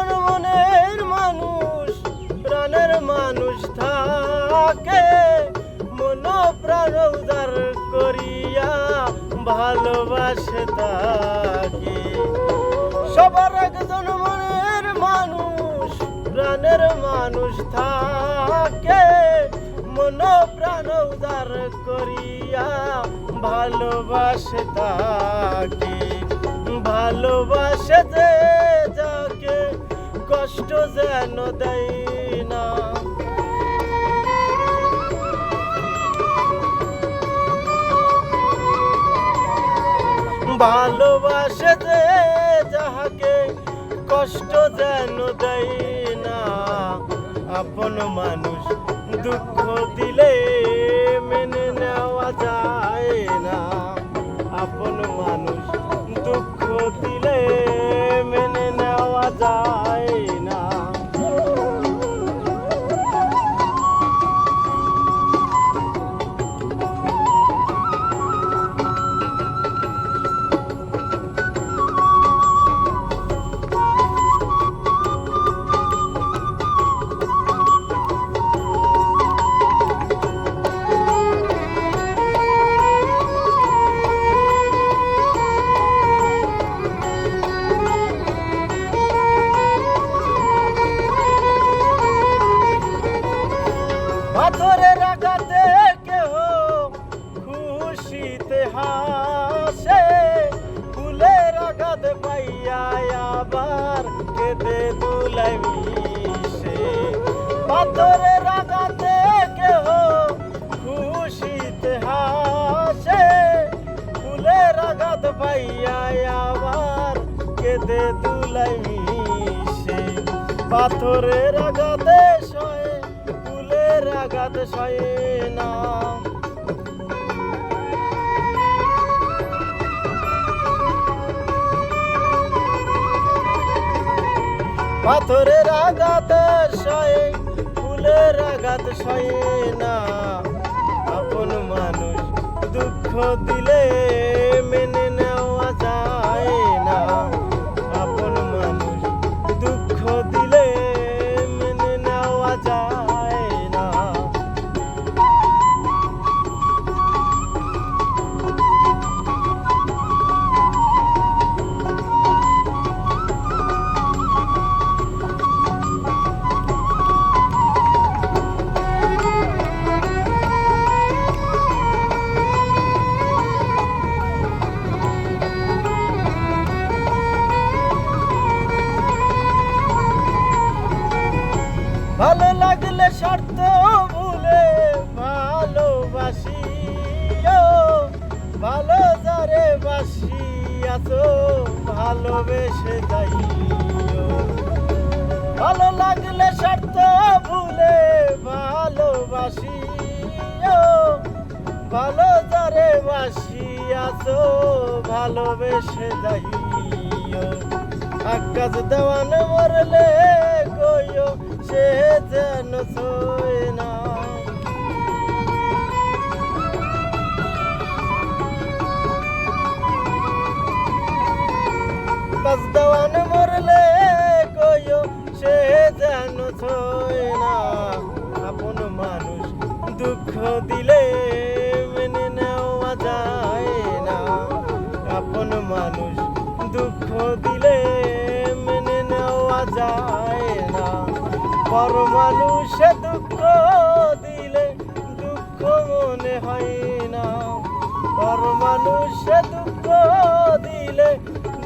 সবার মনের মানুষ, প্রাণের মানুষ থাকে। মন প্রাণ উদার করিয়া ভালোবাসে তাকে। সবার একজন মনের মানুষ, প্রাণের মানুষ থাকে। মন প্রাণ উদার করিয়া ভালোবাসে তাকে। ভালোবাসে কষ্ট যেন দেয় না। ভালোবাসে যে যাহাকে কষ্ট যেন দেয় না। আপন মানুষ দুঃখ দিলে মেনে নেওয়া যায়। খুশিতে হাসে, ফুলের আঘাত পাইয়া আবার কেঁদে দুলাই মিশে। পাথরের আঘাতে কেহ খুশিতে হাসে, ফুলের আঘাত পাইয়া আবার কেঁদে দুলাই মিশে। পাথরের আঘাতে সয়ে, ফুলের আঘাত সয়ে না। পাথরের আঘাত সয়ে ফুলের আঘাত সয়ে না। আপন মানুষ দুঃখ দিলে ভালো যারে বাসি আছো, ভালোবেসে যাই ভালো লাগলে শর্ত ভুলে ভালোবাসি ভালো যারে বাসি আছো, ভালোবেসে যাই আকাশ দেওয়ান মরলে গইও সে যেন সই না আকাশ মরলে গইও সে যেন সই না। আপন মানুষ দুঃখ দিলে মেনে নেওয়া যায় না। আপন মানুষ দুঃখ দিলে মেনে নেওয়া যায় না। পর মানুষে দুঃখ দিলে দুঃখ মনে হয় না। পর মানুষে দুঃখ দিলে